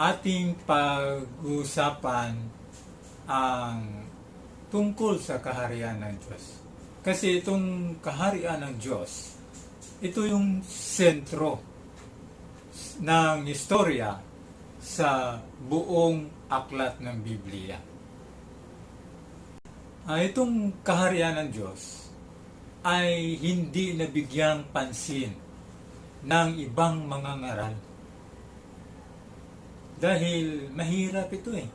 ating pag-usapan ang tungkol sa kaharian ng Diyos. Kasi itong kaharian ng Diyos, ito yung sentro ng istorya sa buong aklat ng Biblia. Ah, itong kaharian ng Diyos ay hindi nabigyang pansin ng ibang mga ngaral. Dahil mahirap ito eh.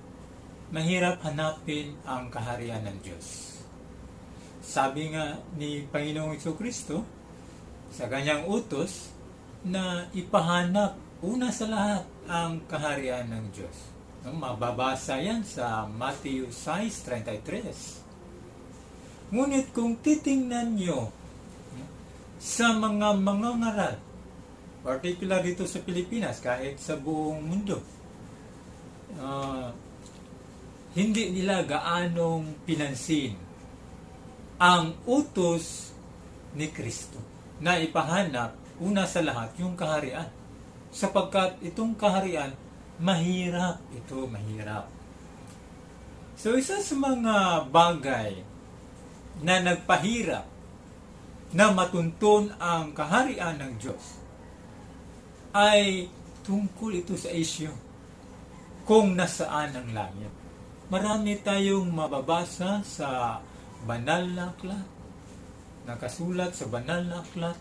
Mahirap hanapin ang kaharian ng Diyos. Sabi nga ni Panginoong Iso Kristo sa kanyang utos na ipahanap una sa lahat ang kaharian ng Diyos. Mababasa yan sa Matthew 6.33. Ngunit kung titingnan nyo sa mga mga ngaral, particular dito sa Pilipinas, kahit sa buong mundo, ah, hindi nila gaanong pinansin ang utos ni Kristo na ipahanap una sa lahat yung kaharian. Sapagkat itong kaharian, mahirap ito, mahirap. So isa sa mga bagay na nagpahirap na matuntun ang kaharian ng Diyos ay tungkol ito sa isyu kung nasaan ang langit. Marami tayong mababasa sa banal na aklat, nakasulat sa banal na aklat,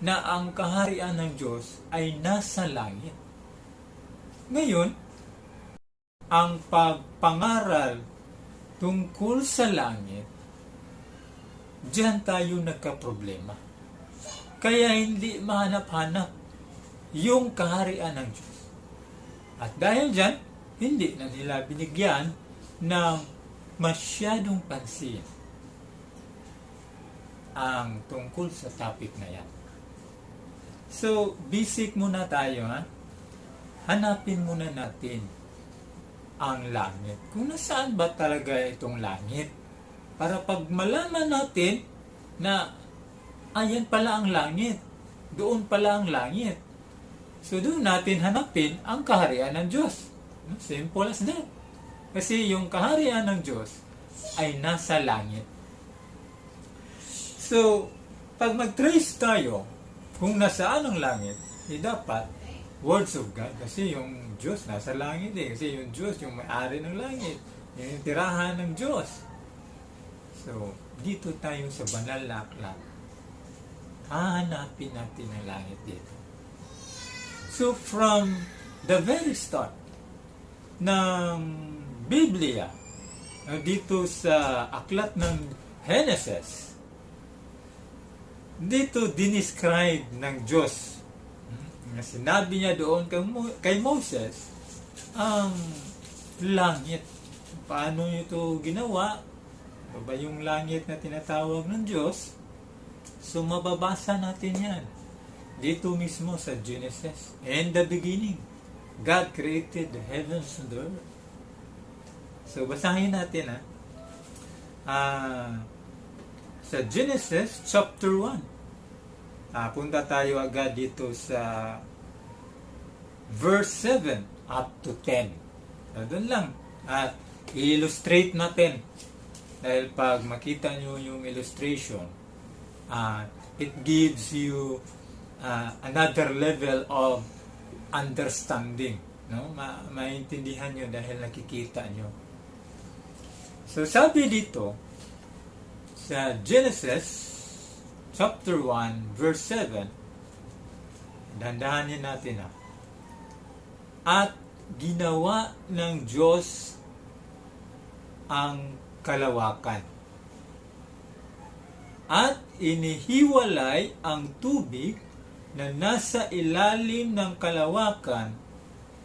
na ang kaharian ng Diyos ay nasa langit. Ngayon, ang pagpangaral tungkol sa langit, diyan tayo nagka-problema. Kaya hindi mahanap-hanap yung kaharian ng Diyos. At dahil dyan, hindi na nila binigyan ng masyadong pansin ang tungkol sa topic na yan. So, basic muna tayo ha. Hanapin muna natin ang langit. Kung nasaan ba talaga itong langit? Para pag malaman natin na ayan pala ang langit. Doon pala ang langit. So doon natin hanapin ang kaharian ng Diyos. Simple as that. Kasi yung kaharian ng Diyos ay nasa langit. So, pag mag-trace tayo kung nasaan ang langit, eh dapat words of God. Kasi yung Diyos nasa langit eh. Kasi yung Diyos yung may-ari ng langit. Yung tirahan ng Diyos. So, dito tayo sa banal na aklat. Hahanapin natin ang langit dito. So, from the very start ng Biblia, uh, dito sa aklat ng Genesis, dito dinescribe ng Diyos hmm, na sinabi niya doon kay, Mo- kay Moses ang langit. Paano ito ginawa? Ano ba yung langit na tinatawag ng Diyos? So mababasa natin yan. Dito mismo sa Genesis. In the beginning, God created the heavens and the earth. So basahin natin ha. Ah, sa Genesis chapter 1. Ah, punta tayo agad dito sa verse 7 up to 10. So, doon lang. At i-illustrate natin. Dahil pag makita nyo yung illustration, ah, it gives you ah, another level of understanding. No? Ma maintindihan nyo dahil nakikita nyo. So sabi dito, sa Genesis chapter 1 verse 7, dandahanin natin ha. At ginawa ng Diyos ang kalawakan. At inihiwalay ang tubig na nasa ilalim ng kalawakan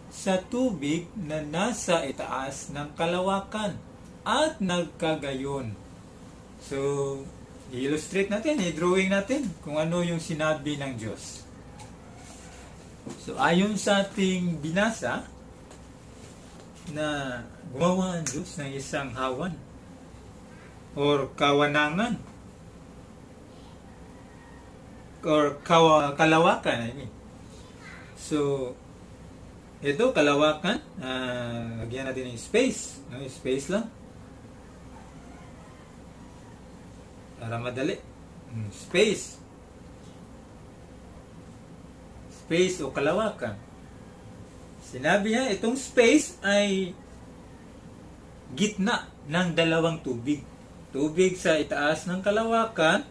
sa tubig na nasa itaas ng kalawakan at nagkagayon. So, i-illustrate natin, i-drawing natin kung ano yung sinabi ng Diyos. So, ayon sa ating binasa, na gumawa ang Diyos ng isang hawan or kawanangan or kawa, kalawakan, I mean. So, ito, kalawakan. Ah, lagyan natin ng space. No, space lang. Para madali. Hmm, Space. Space o kalawakan. Sinabi niya, itong space ay gitna ng dalawang tubig. Tubig sa itaas ng kalawakan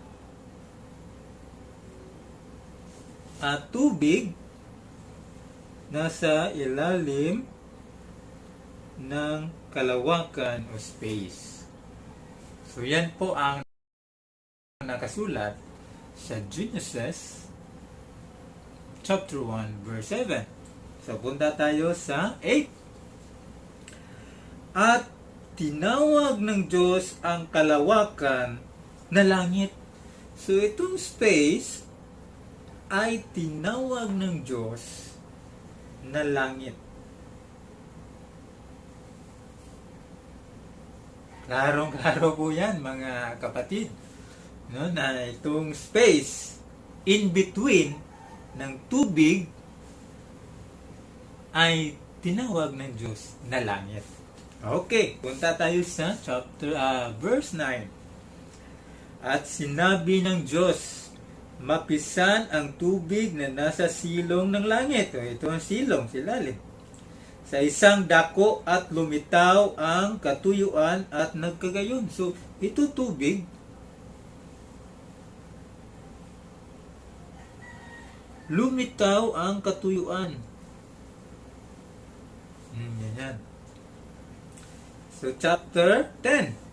at tubig nasa ilalim ng kalawakan o space. So yan po ang nakasulat sa Genesis chapter 1 verse 7. So punta tayo sa 8. At tinawag ng Diyos ang kalawakan na langit. So itong space ay tinawag ng Diyos na langit. Klarong-klaro po yan mga kapatid. No, na itong space in between ng tubig ay tinawag ng Diyos na langit. Okay, punta tayo sa chapter ah, verse 9. At sinabi ng Diyos, mapisan ang tubig na nasa silong ng langit. O, ito ang silong, silalim. Sa isang dako at lumitaw ang katuyuan at nagkagayon. So, ito tubig, lumitaw ang katuyuan. Hmm, yan yan. So, chapter 10.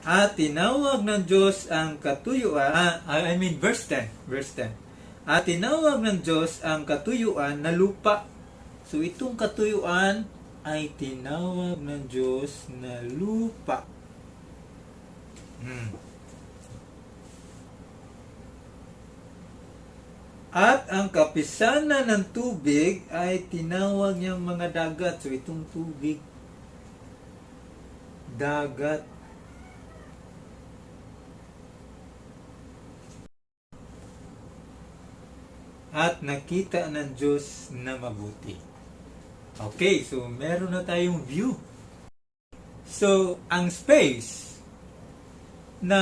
At tinawag ng Diyos ang katuyuan, ah, I mean verse 10, verse 10. At tinawag ng Diyos ang katuyuan na lupa. So itong katuyuan ay tinawag ng Diyos na lupa. Hmm. At ang kapisanan ng tubig ay tinawag niyang mga dagat. So itong tubig, dagat. At nakita ng Diyos na mabuti. Okay, so meron na tayong view. So, ang space na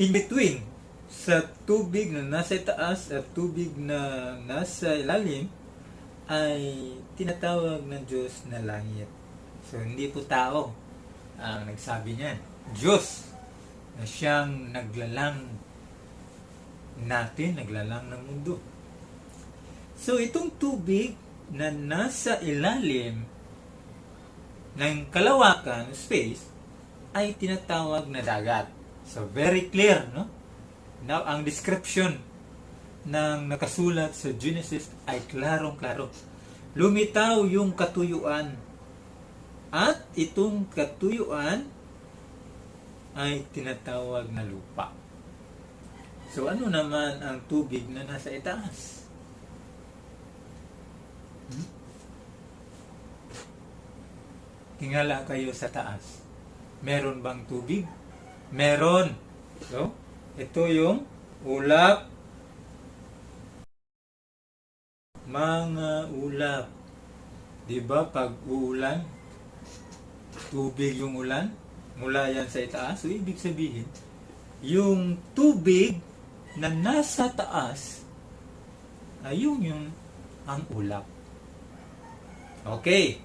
in between sa tubig na nasa taas at tubig na nasa ilalim ay tinatawag ng Diyos na langit. So, hindi po tao ang nagsabi niyan. Diyos na siyang naglalang natin, naglalang ng mundo. So, itong tubig na nasa ilalim ng kalawakan, space, ay tinatawag na dagat. So, very clear, no? Now, ang description ng nakasulat sa Genesis ay klarong-klaro. Lumitaw yung katuyuan. At itong katuyuan ay tinatawag na lupa. So, ano naman ang tubig na nasa itaas? Hmm? Tingala kayo sa taas. Meron bang tubig? Meron. So, ito yung ulap. Mga ulap. Di ba pag uulan, tubig yung ulan, mula yan sa itaas. So, ibig sabihin, yung tubig na nasa taas, ay yung yung ang ulap. Okay.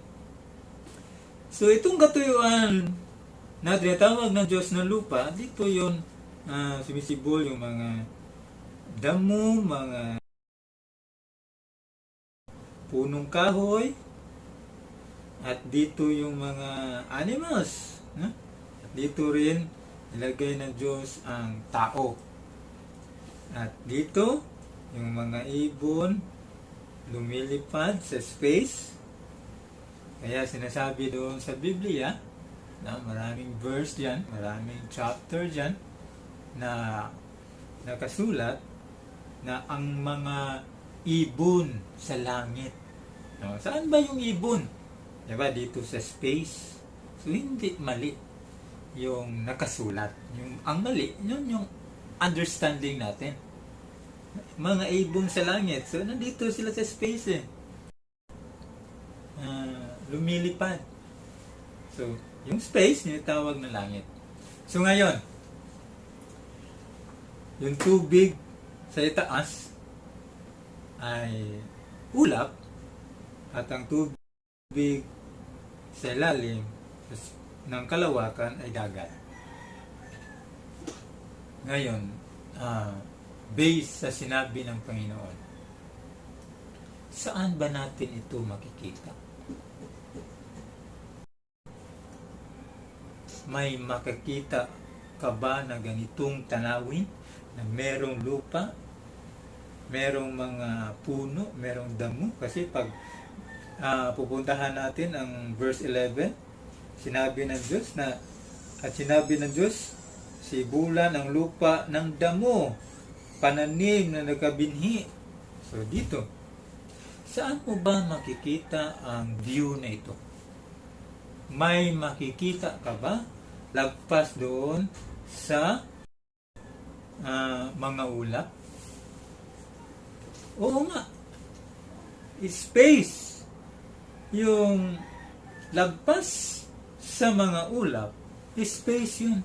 So, itong katuyuan na tinatawag ng Diyos na lupa, dito yun uh, sumisibol yung mga damo, mga punong kahoy, at dito yung mga animals. No? Dito rin, nilagay ng Diyos ang tao. At dito, yung mga ibon, lumilipad sa space. Kaya sinasabi doon sa Biblia, na maraming verse diyan, maraming chapter diyan na nakasulat na ang mga ibon sa langit. No, saan ba yung ibon? 'Di ba dito sa space? So hindi mali yung nakasulat. Yung ang mali, yun yung understanding natin. mga ibon sa langit. So, nandito sila sa space eh. Ah, lumilipad. So, yung space, tinatawag na langit. So, ngayon, yung tubig sa itaas ay ulap at ang tubig sa ilalim ng kalawakan ay dagat. Ngayon, ah, based sa sinabi ng Panginoon, saan ba natin ito makikita? May makikita ka ba na ganitong tanawin na merong lupa, merong mga puno, merong damo? Kasi pag ah, pupuntahan natin ang verse 11, sinabi ng Diyos na at sinabi ng Diyos, si bulan ang lupa ng damo, pananim na nagkabinhi. So dito, saan mo ba makikita ang view na ito? May makikita ka ba? Lagpas doon sa ah, mga ulap? Oo nga. Space. Yung lagpas sa mga ulap, space yun.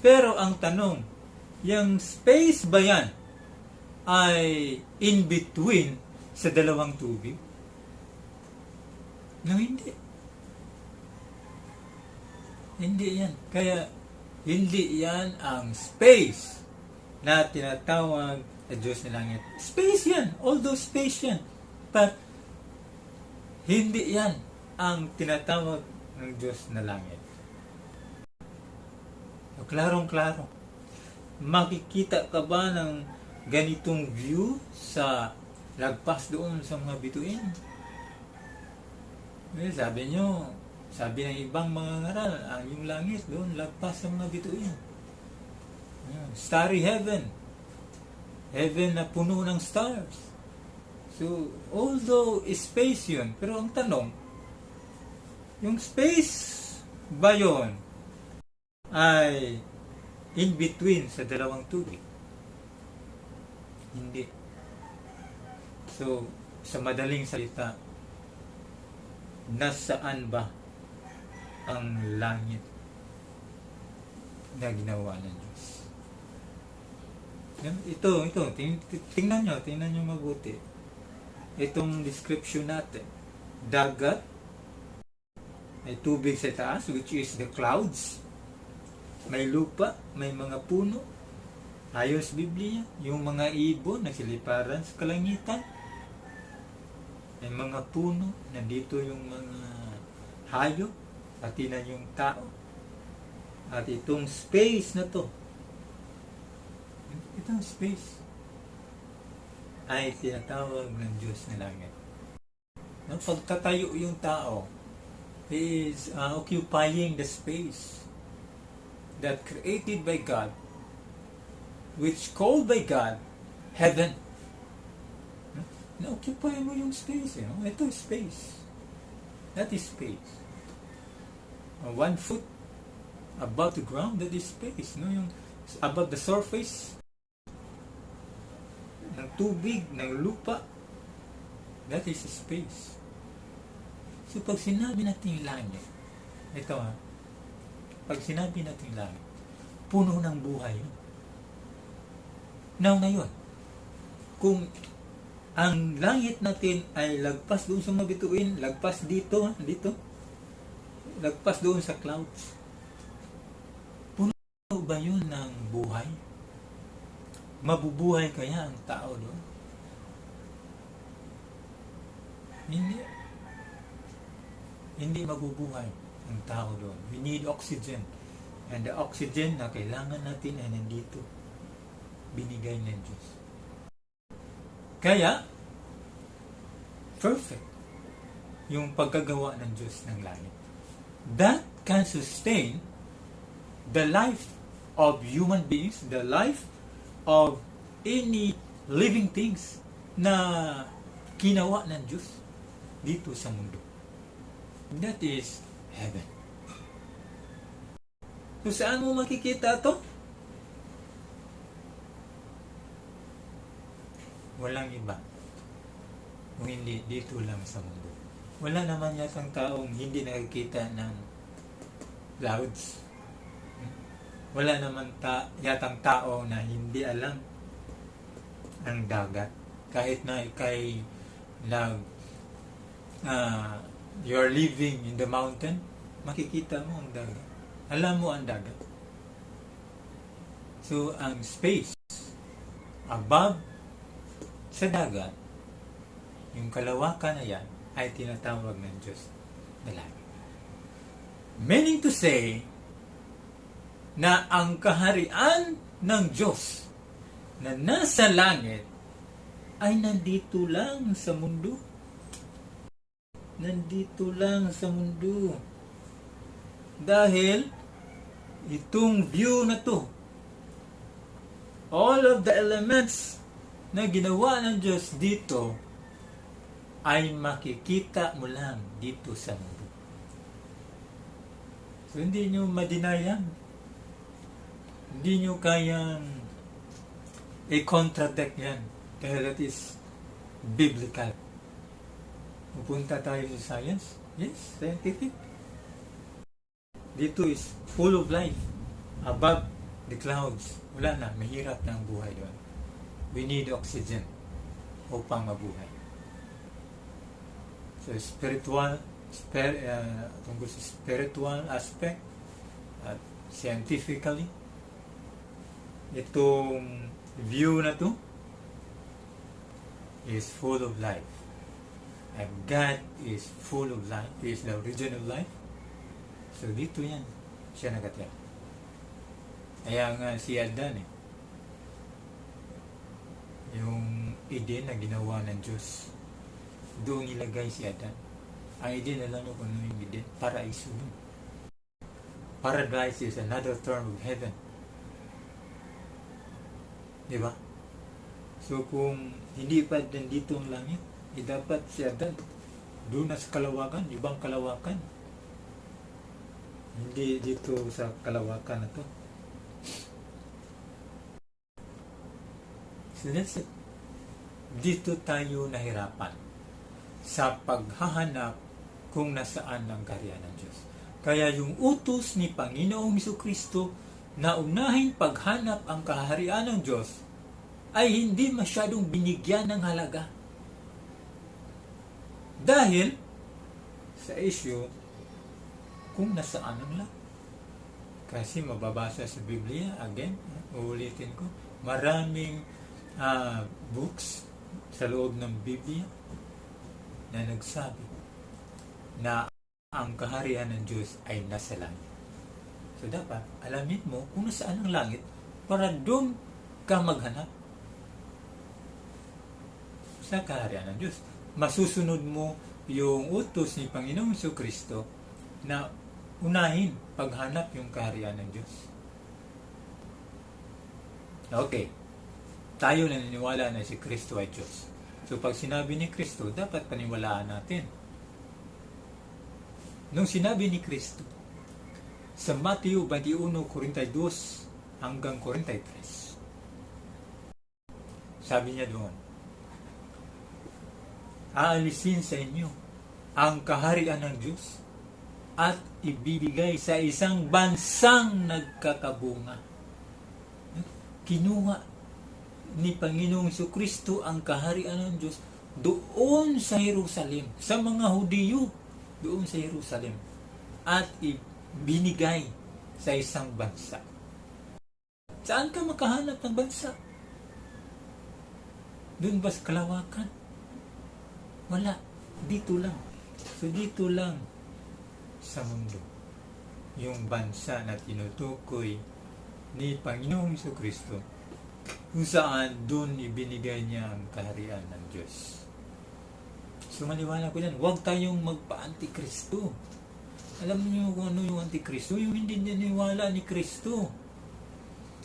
Pero ang tanong, yung space ba yan ay in between sa dalawang tubig? No, hindi. Hindi yan. Kaya, hindi yan ang space na tinatawag na Diyos ng Langit. Space yan. Although space yan. But, hindi yan ang tinatawag ng Diyos na Langit. Klarong-klaro. Makikita ka ba ng ganitong view sa lagpas doon sa mga bituin? Eh, sabi nyo, sabi ng ibang mga ngaral, ang yung langit doon, lagpas sa mga bituin. Starry heaven. Heaven na puno ng stars. So, although space yun, pero ang tanong, yung space ba yun ay in between sa dalawang tubig? Hindi. So, sa madaling salita, nasaan ba ang langit na ginawa ng Diyos? Ito, ito, ting, tingnan nyo, tingnan nyo mabuti. Itong description natin. Dagat, may tubig sa taas, which is the clouds. May lupa, may mga puno. Ayon sa Biblia, yung mga ibon na siliparan sa kalangitan. May mga puno, nandito yung mga hayop, pati na yung tao. At itong space na to, itong space, ay tinatawag ng Diyos na langit. No, pagtatayo yung tao, he is uh, occupying the space that created by God, which called by God, heaven. No? Na-occupy mo yung space, you know? Ito space. That is space. One foot above the ground, that is space. No? Yung above the surface ng tubig, ng lupa, that is space. So pag sinabi natin langit, ito ha, pag sinabi natin langit, puno ng buhay yun. Now ngayon, kung ang langit natin ay lagpas doon sa mga bituin, lagpas dito, ha, dito, lagpas doon sa clouds, puno ba yun ng buhay? Mabubuhay kaya ang tao doon? Hindi. Hindi mabubuhay ang tao doon. We need oxygen. And the oxygen na kailangan natin ay nandito. Binigay ng Diyos. Kaya, perfect yung pagkagawa ng Diyos ng langit. That can sustain the life of human beings, the life of any living things na kinawa ng Diyos dito sa mundo. That is heaven. So saan mo makikita to? Walang iba. Kung hindi, dito lang sa mundo. Wala naman yatang taong hindi nakikita ng clouds. Wala naman ta yatang tao na hindi alam ang dagat. Kahit na ikay nag ah, you're living in the mountain, makikita mo ang dagat. Alam mo ang dagat. So, ang space above sa dagat, yung kalawakan na yan, ay tinatawag ng Diyos na langit. Meaning to say, na ang kaharian ng Diyos na nasa langit ay nandito lang sa mundo. Nandito lang sa mundo. Dahil itong view na to, all of the elements na ginawa ng Diyos dito ay makikita mo lang dito sa mundo. So, hindi nyo madinayan. Hindi nyo kayang i-contradict yan. Dahil that is biblical. Pupunta tayo sa science? Yes, scientific. Dito is full of life. Above the clouds. Wala na, mahirap na ang buhay doon. We need oxygen upang mabuhay. So spiritual, spir, uh, tungkol sa spiritual aspect at scientifically, itong view na to is full of life. And God is full of life. He is the origin of life. So dito yan, siya nakatira. Kaya nga si Adan eh, yung Eden na ginawa ng Diyos, doon ilagay si Adan. Ang Eden, alam mo kung ano yung Eden? Paraiso yun. Paradise is another term of heaven. Di ba? So kung hindi pa nandito ang langit, eh dapat si Adan doon na sa kalawakan, ibang kalawakan. Hindi dito sa kalawakan na to. It. Dito tayo nahirapan sa paghahanap kung nasaan ang karya ng Diyos. Kaya yung utos ni Panginoong Hesus Kristo na unahin paghanap ang kaharian ng Diyos ay hindi masyadong binigyan ng halaga. Dahil sa issue kung nasaan ang lahat. Kasi mababasa sa Biblia, again, uulitin ko, maraming ah, books sa loob ng Biblia na nagsabi na ang kaharian ng Diyos ay nasa langit. So dapat alamin mo kung nasaan ang langit para doon ka maghanap sa kaharian ng Diyos. Masusunod mo yung utos ni Panginoong Hesus Kristo na unahin paghanap yung kaharian ng Diyos. Okay. Tayo naniniwala na si Kristo ay Diyos. So pag sinabi ni Kristo, dapat paniwalaan natin. Nung sinabi ni Kristo, sa Matthew 21:42 hanggang 43. Sabi niya doon, Aalisin sa inyo ang kaharian ng Diyos at ibibigay sa isang bansang nagkakabunga. Kinuha ni Panginoong Kristo ang kaharian ng Diyos doon sa Jerusalem, sa mga Hudiyo, doon sa Jerusalem, at ibinigay sa isang bansa. Saan ka makahanap ng bansa? Doon ba sa kalawakan? Wala. Dito lang. So dito lang sa mundo. Yung bansa na tinutukoy ni Panginoong Hesus Kristo kung saan doon ibinigay niya ang kaharian ng Diyos. So maniwala ko yan, huwag tayong magpa-antikristo. Alam niyo kung ano yung antikristo? Yung hindi naniwala ni Kristo.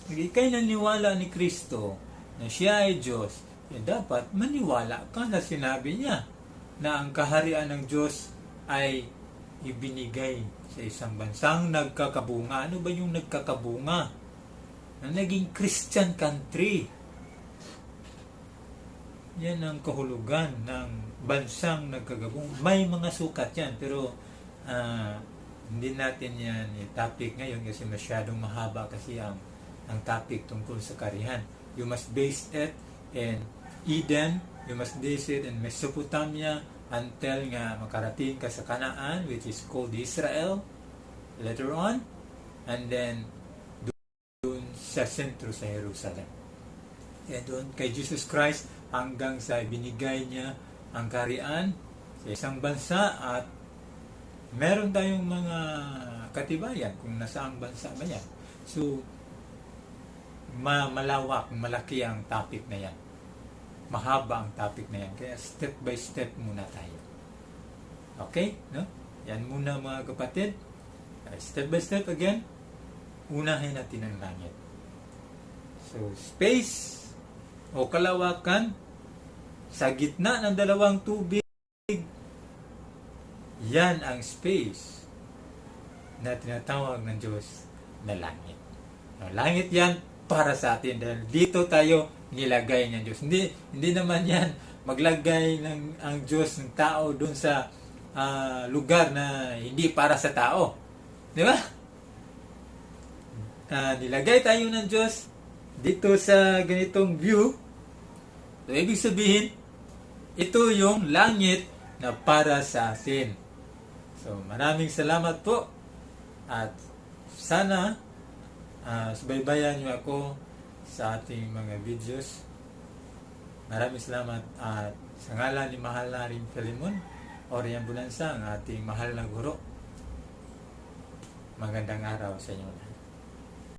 Pag ikay naniwala ni Kristo na siya ay Diyos, eh dapat maniwala ka na sinabi niya na ang kaharian ng Diyos ay ibinigay sa isang bansang nagkakabunga. Ano ba yung nagkakabunga? Na naging Christian country. Yan ang kahulugan ng bansang nagkagabong. May mga sukat yan, pero ah, hindi natin yan i-topic ngayon kasi masyadong mahaba kasi ang ang topic tungkol sa karihan. You must base it in Eden, you must base it in Mesopotamia until nga makarating ka sa Canaan which is called Israel later on and then doon sa sentro sa Jerusalem. Kaya doon kay Jesus Christ hanggang sa binigay niya ang karian sa isang bansa at meron tayong mga katibayan kung nasaang bansa ba yan. So, ma malawak, malaki ang topic na yan. Mahaba ang topic na yan. Kaya step by step muna tayo. Okay? No? Yan muna mga kapatid. Step by step again, unahin natin ang langit. So, space o kalawakan sa gitna ng dalawang tubig, yan ang space na tinatawag ng Diyos na langit. Ang langit yan para sa atin dahil dito tayo nilagay ng Diyos. Hindi, hindi naman yan maglagay ng ang Diyos ng tao doon sa ah, lugar na hindi para sa tao. Di ba? Ah, nilagay tayo ng Diyos dito sa ganitong view. So, ibig sabihin, ito yung langit na para sa atin. So, maraming salamat po. At sana ah, subaybayan niyo ako sa ating mga videos. Maraming salamat at sa ngalan ni Mahal na rin Filimon, Oriang Bulansa, ang ating mahal na guro. Magandang araw sa inyo lahat.